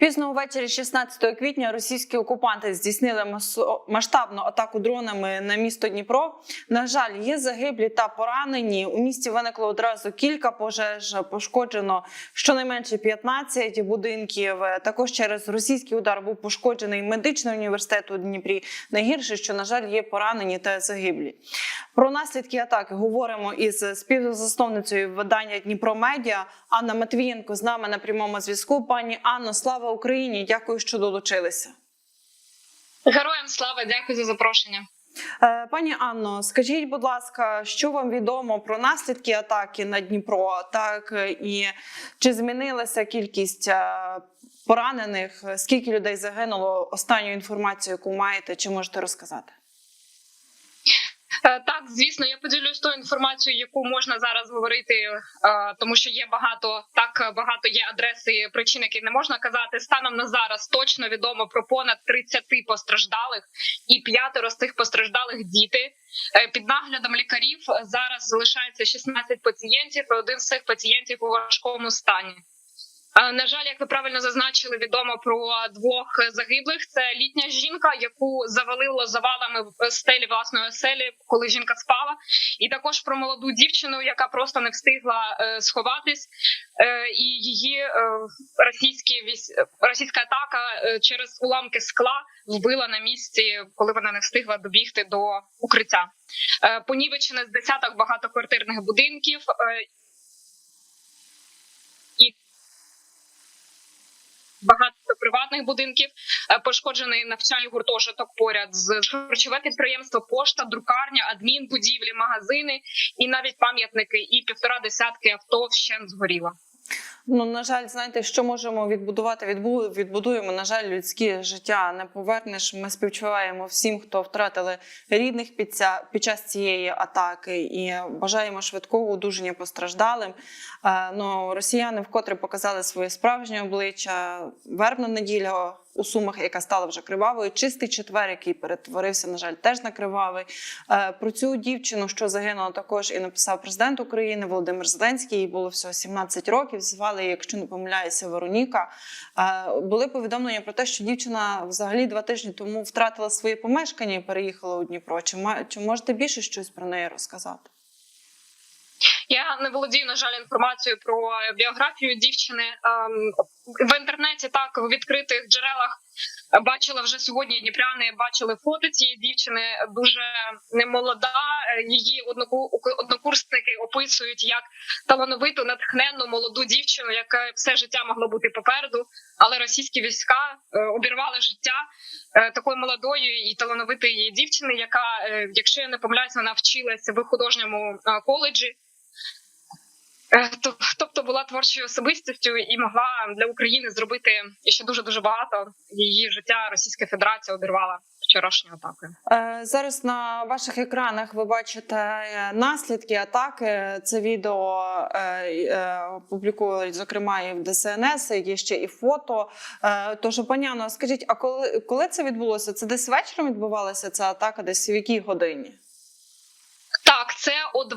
Пізно увечері 16 квітня російські окупанти здійснили масштабну атаку дронами на місто Дніпро. На жаль, є загиблі та поранені. У місті виникло одразу кілька пожеж. Пошкоджено щонайменше 15 будинків. Також через російський удар був пошкоджений медичний університет у Дніпрі. Найгірше, що на жаль, є поранені та загиблі. Про наслідки атаки говоримо із співзасновницею видання Дніпро Медіа Анна Матвієнко з нами на прямому зв'язку. Пані Анно, слава Україні! Дякую, що долучилися. Героям слава, дякую за запрошення. Е, Пані Анно, скажіть, будь ласка, що вам відомо про наслідки атаки на Дніпро? Так е, і чи змінилася кількість е, поранених? Скільки людей загинуло? Останню інформацію, яку маєте, чи можете розказати? Е, Так, звісно, я поділюсь тою інформацією, яку можна зараз говорити, е, тому що є багато так багато є адреси причин, які не можна казати. Станом на зараз точно відомо про понад 30 постраждалих, і п'ятеро з цих постраждалих діти. Е, Під наглядом лікарів зараз залишається 16 пацієнтів. і Один з цих пацієнтів у важкому стані. Е, На жаль, як ви правильно зазначили, відомо про двох загиблих. Це літня жінка, яку завалило завалами в стелі власної оселі, коли жінка спала, і також про молоду дівчину, яка просто не встигла е, сховатись, Е, і її російські російська атака через уламки скла вбила на місці, коли вона не встигла добігти до укриття. Понівечене з десяток багатоквартирних будинків. Багато приватних будинків, е, пошкоджений навчальний гуртожиток поряд з харчове підприємство, пошта, друкарня, адмінбудівлі, магазини і навіть пам'ятники. І півтора десятки авто вщен згоріло. Ну на жаль, знаєте, що можемо відбудувати? Відбу... відбудуємо. На жаль, людське життя не повернеш. Ми співчуваємо всім, хто втратили рідних під, ця... під час цієї атаки, і бажаємо швидкого одужання постраждалим. Е, ну, росіяни вкотре показали своє справжнє обличчя. Вербна неділя у Сумах, яка стала вже кривавою. Чистий четвер, який перетворився, на жаль, теж на кривавий. Е, Про цю дівчину, що загинула, також і написав президент України Володимир Зеленський. Їй було всього 17 років. Звали, якщо не помиляюся, Вероніка. Е, Були повідомлення про те, що дівчина взагалі два тижні тому втратила своє помешкання і переїхала у Дніпро. Чи можете більше щось про неї розказати? Я не володію, на жаль, інформацією про біографію дівчини. Ем, В інтернеті так в відкритих джерелах бачила вже сьогодні дніпряни бачили фото цієї дівчини. Дуже немолода. Е, Її одноку- однокурсники описують як талановиту, натхненну молоду дівчину, яка все життя могло бути попереду. Але російські війська е, обірвали життя е, такої молодої і талановитої дівчини, яка, е, якщо я не помиляюсь, вона вчилася в художньому е, коледжі. Е, то- Тобто була творчою особистістю і могла для України зробити ще дуже дуже багато. Її життя Російська Федерація обірвала вчорашньою атакою. Е, Зараз на ваших екранах ви бачите е, наслідки атаки. Це відео е, зокрема, і в ДСНС, є ще і фото. Тож, пані Анно, скажіть, а коли, коли це відбулося? Це десь вечором відбувалася ця атака, десь в якій годині? Так, це о 22.03.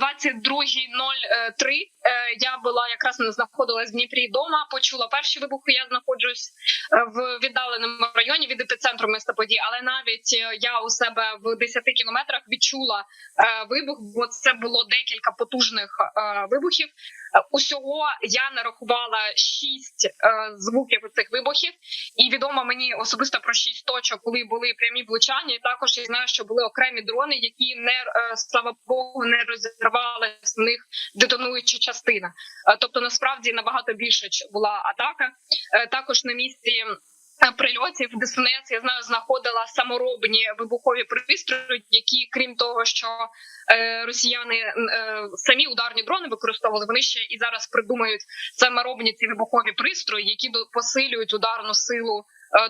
Е, Я була якраз не знаходилась в Дніпрі вдома. Почула перші вибухи. Я знаходжусь е, в віддаленому районі від епіцентру міста подій, але навіть е, я у себе в 10 кілометрах відчула вибух, бо це було декілька потужних вибухів. Усього я нарахувала шість звуків цих вибухів, і відомо мені особисто про шість точок, коли були прямі влучання. І також я знаю, що були окремі дрони, які не слава Богу не розірвали з них детонуюча частина. Е, Тобто, насправді набагато більше була атака. Е, Також на місці. е, Прильотів ДСНС, я знаю, знаходила саморобні вибухові пристрої, які, крім того, що росіяни самі ударні дрони використовували, вони ще і зараз придумають саморобні ці вибухові пристрої, які посилюють ударну силу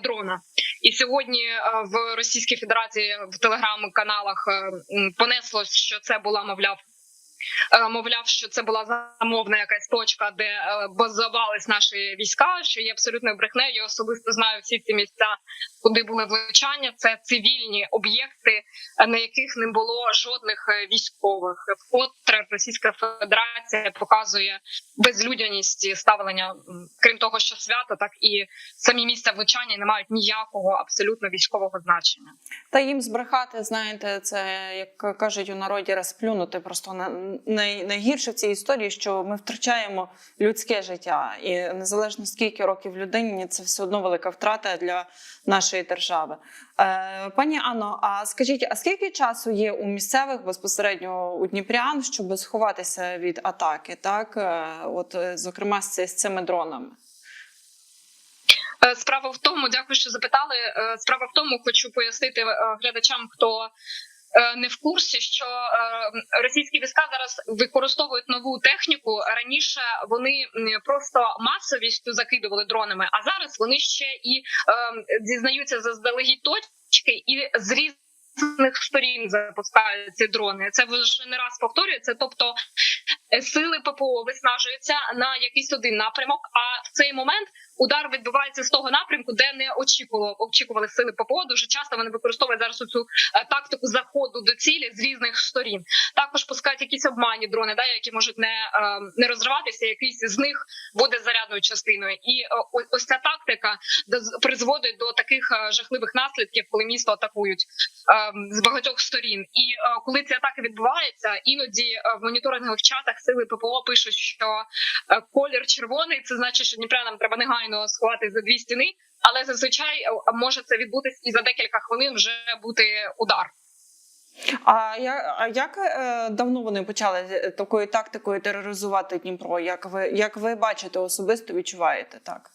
дрона. І сьогодні в Російській Федерації в телеграм-каналах е, понеслось, що це була, мовляв, мовляв, що це була замовна якась точка, де е, базувались наші війська. Що є абсолютно брехнею. Я особисто знаю всі ці місця, куди були влучання. Це цивільні об'єкти, е, на яких не було жодних е, військових. Вкотре Російська Федерація показує безлюдяність ставлення, крім того, що свято, так і самі місця влучання не мають ніякого абсолютно військового значення. Та їм збрехати, знаєте, це як кажуть у народі, розплюнути. Просто на- най, найгірше в цій історії, що ми втрачаємо людське життя, і незалежно скільки років людині, це все одно велика втрата для нашої держави. Е, пані Анно, а скажіть, а скільки часу є у місцевих безпосередньо у Дніпрян, щоб сховатися від атаки? Так, Е, от е, зокрема з, цими дронами? Е, Справа в тому, дякую, що запитали. Справа в тому, хочу пояснити глядачам, хто не в курсі, що е, російські війська зараз використовують нову техніку. Раніше вони просто масовістю закидували дронами, а зараз вони ще і е, дізнаються заздалегідь точки і з різних сторін запускають ці дрони. Це вже не раз повторюється. Тобто е, сили ППО виснажуються на якийсь один напрямок. А в цей момент удар відбувається з того напрямку, де не очікували очікували сили ППО. Дуже часто вони використовують зараз цю тактику заходу до цілі з різних сторін. Також пускають якісь обманні дрони, да, які можуть не, е, не розриватися. Якийсь з них буде зарядною частиною. І е, ось ця тактика призводить до таких е, жахливих наслідків, коли місто атакують е, з багатьох сторін. І е, коли ці атаки відбуваються, іноді е, в моніторингових чатах сили ППО пишуть, що е, колір червоний, це значить, що Дніпрянам треба негайно сховати за дві стіни. Але зазвичай е, може це відбутись і за декілька хвилин вже бути удар. А як, а як е, давно вони почали е, такою тактикою тероризувати Дніпро? Як ви як ви бачите особисто відчуваєте так?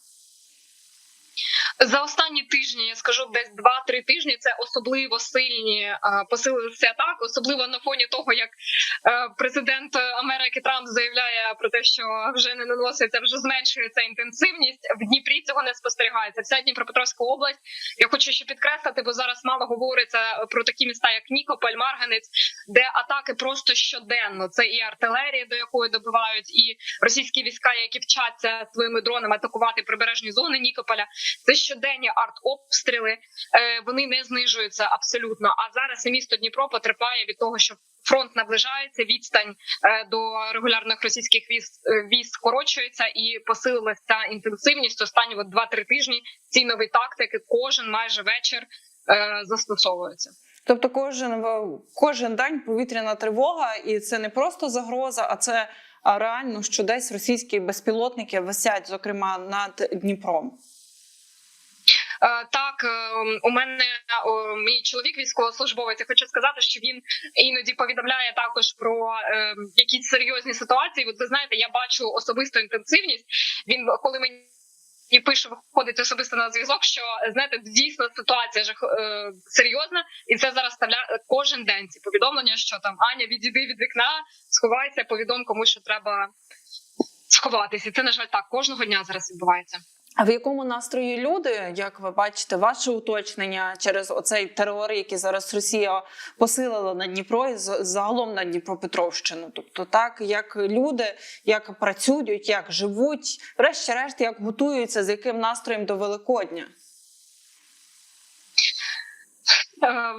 За останні тижні я скажу десь 2-3 тижні. Це особливо сильні посилилися атаки, особливо на фоні того, як е, президент Америки Трамп заявляє про те, що вже не наноситься, вже зменшується інтенсивність. В Дніпрі цього не спостерігається. Вся Дніпропетровська область. Я хочу ще підкреслити, бо зараз мало говориться про такі міста, як Нікополь, Марганець, де атаки просто щоденно. Це і артилерія, до якої добивають, і російські війська, які вчаться своїми дронами атакувати прибережні зони Нікополя. Це щоденні артобстріли. Е, вони не знижуються абсолютно. А зараз місто Дніпро потерпає від того, що фронт наближається, відстань е, до регулярних російських військ, е, скорочується і посилилася інтенсивність останні от 2-3 тижні. Ці нові тактики кожен майже вечір застосовуються. Тобто, кожен кожен день повітряна тривога, і це не просто загроза, а це реально, що десь російські безпілотники висять, зокрема над Дніпром. Е, Так, е, у мене мій чоловік військовослужбовець. Я хочу сказати, що він іноді повідомляє також про е, якісь серйозні ситуації. От ви знаєте, я бачу особисту інтенсивність. Він коли мені. І пише, виходить особисто на зв'язок, що знаєте, дійсно ситуація жах е, серйозна, і це зараз ставляє кожен день ці повідомлення, що там Аня, відійди від вікна, сховайся, повідом комусь, що треба сховатися. І це на жаль так кожного дня зараз відбувається. В якому настрої люди, як ви бачите, ваше уточнення через оцей терор, який зараз Росія посилила на Дніпро і загалом на Дніпропетровщину? Тобто, так як люди як працюють, як живуть, врешті-решт, як готуються, з яким настроєм до Великодня? Е,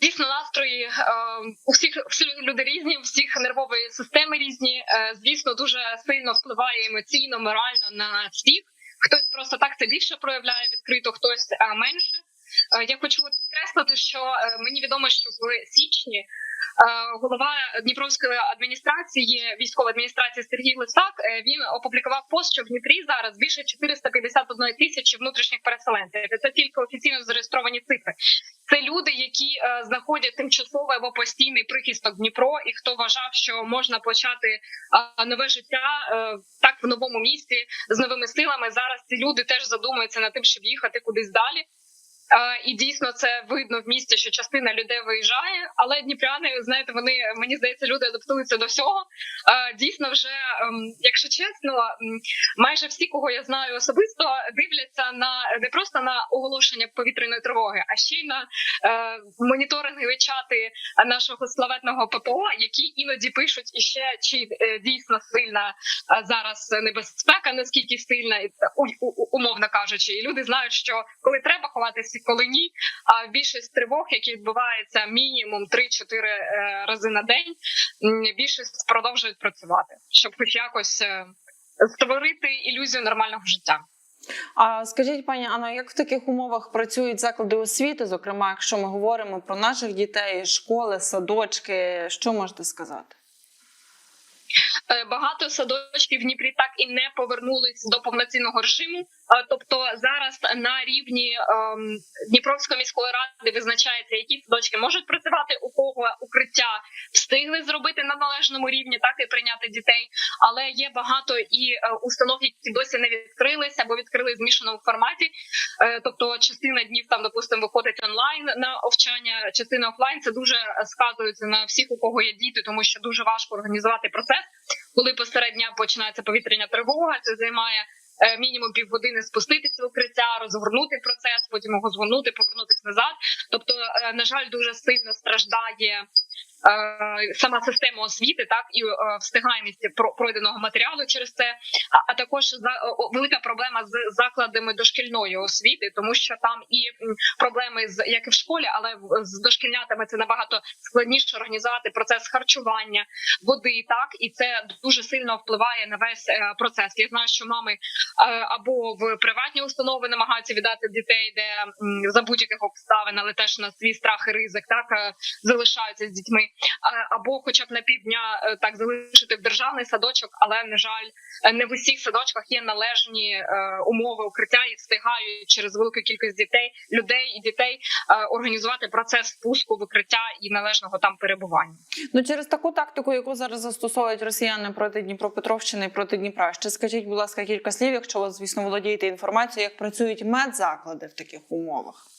Дійсно, настрої е, у всіх всі люди різні, у всіх нервові системи різні. Е, Звісно, дуже сильно впливає емоційно, морально на всіх. Хтось просто так це більше проявляє відкрито, хтось е, менше. Е, Я хочу підкреслити, що е, мені відомо, що в січні голова Дніпровської адміністрації військової адміністрації Сергій Лисак він опублікував пост, що в Дніпрі зараз більше 451 тисячі внутрішніх переселенців. Це тільки офіційно зареєстровані цифри. Це люди, які знаходять тимчасовий або постійний прихисток Дніпро, і хто вважав, що можна почати нове життя в новому місці з новими силами. Зараз ці люди теж задумуються над тим, щоб їхати кудись далі. Е, І дійсно це видно в місті, що частина людей виїжджає, але дніпряни, знаєте, вони мені здається, люди адаптуються до всього. Е, Дійсно, вже ем, якщо чесно, майже всі, кого я знаю особисто, дивляться на не просто на оголошення повітряної тривоги, а ще й на е, моніторингові чати нашого славетного ППО, які іноді пишуть іще чи дійсно сильна зараз небезпека, наскільки сильна, умовно кажучи, і люди знають, що коли треба ховатися, коли ні. А більшість тривог, які відбуваються мінімум 3-4 е, рази на день, більшість продовжують працювати, щоб хоч якось е, створити ілюзію нормального життя. А скажіть, пані Анно, як в таких умовах працюють заклади освіти? Зокрема, якщо ми говоримо про наших дітей, школи, садочки, що можете сказати? Е, Багато садочків в Дніпрі так і не повернулись до повноцінного режиму. Е, Тобто зараз на рівні ем, Дніпровської міської ради визначається, які садочки можуть працювати, у кого укриття встигли зробити на належному рівні, так і прийняти дітей. Але є багато і е, установ, які досі не відкрилися або відкрили в змішаному форматі. Е, Тобто, частина днів там, допустимо, виходить онлайн на овчання, частина офлайн. Це дуже сказується на всіх, у кого є діти, тому що дуже важко організувати процес коли посеред дня починається повітряна тривога, це займає мінімум півгодини спуститися в укриття, розгорнути процес, потім його згорнути, повернутися назад. Тобто, е, на жаль, дуже сильно страждає. Е, Сама система освіти, так і е, встигаємість про- пройденого матеріалу через це, а, також велика проблема з закладами дошкільної освіти, тому що там і проблеми з як і в школі, але з дошкільнятами це набагато складніше організувати процес харчування, води, так і це дуже сильно впливає на весь е, процес. Я знаю, що мами або в приватні установи намагаються віддати дітей, де за будь-яких обставин, але теж на свій страх і ризик, так залишаються з дітьми, або, хоча б на півдня, е, так залишити в державний садочок, але на жаль, е, не в усіх садочках є належні е, умови укриття і встигають через велику кількість дітей, людей і дітей е, організувати процес спуску в укриття і належного там перебування. Ну через таку тактику, яку зараз застосовують росіяни проти Дніпропетровщини і проти Дніпра, ще скажіть, будь ласка, кілька слів, якщо ви, звісно, володієте інформацією, як працюють медзаклади в таких умовах.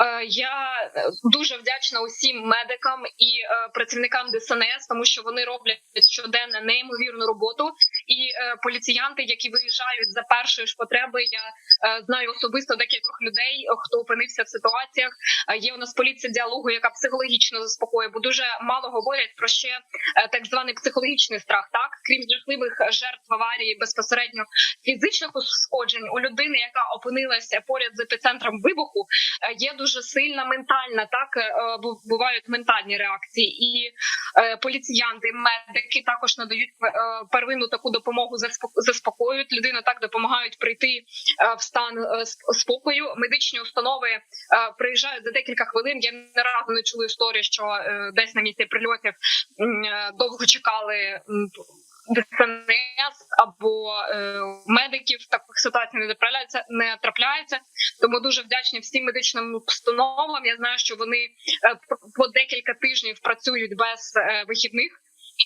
Е, Я е, дуже вдячна усім медикам і е, працівникам ДСНС, тому що вони роблять щоденно неймовірну роботу. І е, поліціянти, які виїжджають за першої ж потреби, я е, знаю особисто декількох людей, хто опинився в ситуаціях. Е, Є у нас поліція діалогу, яка психологічно заспокоює, бо дуже мало говорять про ще так званий психологічний страх. Так крім жахливих жертв аварії, безпосередньо фізичних ушкоджень у людини, яка опинилася поряд з епіцентром вибуху, є дуже сильна ментальна, так бу- бувають ментальні реакції, і поліціянти, медики також надають первинну таку допомогу, заспоко- заспокоюють людину, так допомагають прийти е, в стан е, спокою. Медичні установи е, приїжджають за декілька хвилин. Я не разу не чула історії, що десь на місці прильотів довго чекали. ДСНС або е, медиків таких ситуаціях не трапляється, не трапляється. Тому дуже вдячні всім медичним установам. Я знаю, що вони по декілька тижнів працюють без вихідних.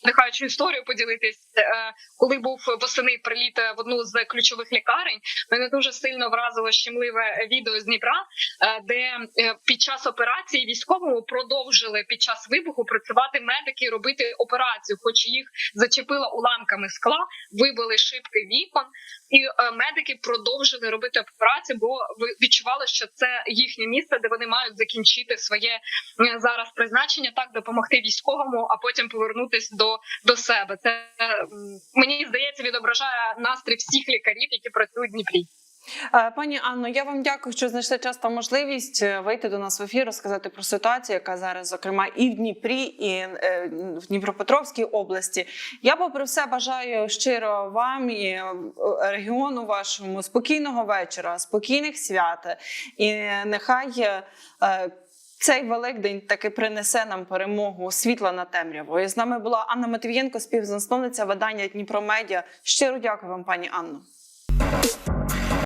Нехай історію поділитись. Е, Коли був восени приліт в одну з ключових лікарень, мене дуже сильно вразило щемливе відео з Дніпра, е, де е, під час операції військовому продовжили під час вибуху працювати медики, робити операцію, хоч їх зачепило уламками скла, вибили шибки вікон, і е, медики продовжили робити операцію, бо відчували, що це їхнє місце, де вони мають закінчити своє е, зараз призначення, так допомогти військовому, а потім повернутись до, до себе. Це мені здається відображає настрій всіх лікарів, які працюють в Дніпрі. Е, Пані Анно, я вам дякую, що знайшли час та можливість е, вийти до нас в ефір, розказати про ситуацію, яка зараз, зокрема, і в Дніпрі, і е, в Дніпропетровській області. Я, попри все, бажаю щиро вам і регіону вашому спокійного вечора, спокійних свят. І нехай цей Великдень таки принесе нам перемогу світла на темряву. І з нами була Анна Матвієнко, співзасновниця видання Дніпромедіа. Щиро дякую вам, пані Анно.